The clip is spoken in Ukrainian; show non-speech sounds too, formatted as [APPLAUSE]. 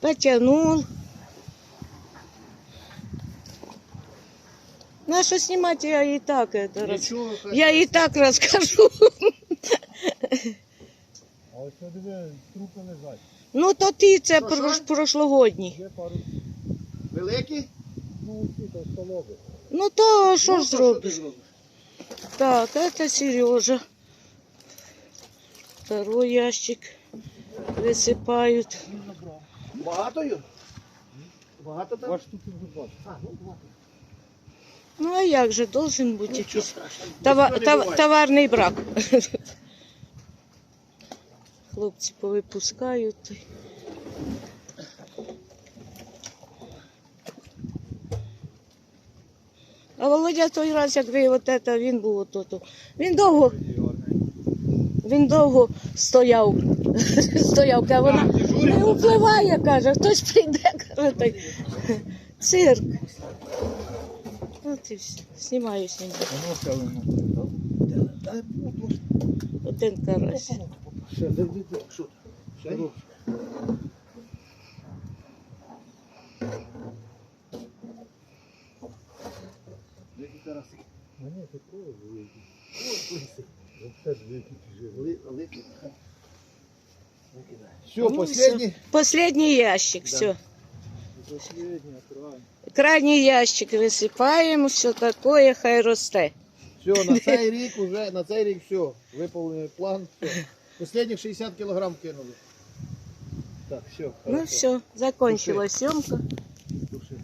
Потянул. На что снимать, я и так это раз... Я и так расскажу. А ось диви, трупи лежать. Ну, то ти це Що, прош- що? прошлогодній. Є пару, Великі? ну усі то столови. Ну, то що Ну, ж зробиш? Так, это Сережа. Второй ящик высыпают. Багато Юр? Багато там? Ну багато. Ну а як же, должен бути якийсь страшного. това- Нічого не тов- буває. товарний брак. Хлопці повипускають. А Володя той раз, як ви от це, він був ото. Він довго, він довго стояв. [LAUGHS] стояв, каже, вона не впливає, каже, хтось прийде, [LAUGHS] каже, той цирк. От і все. Знімаю Бог, Один карась. Ще, де? Що? Ще є? Які караси? А ні, це крови великі. Ось, лисий. Оце дві які живі. Ли- Великий. Викидай. Все, Ну, последний. Последний ящик, Да. все. Последня, край. Крайній ящик висипаємо, все таке, хай росте. Все, на цей рік уже, на цей рік все. Виповнений план. Все. Последніх 60 кілограм кинули. Так, все. Ну все, закончилась съемка.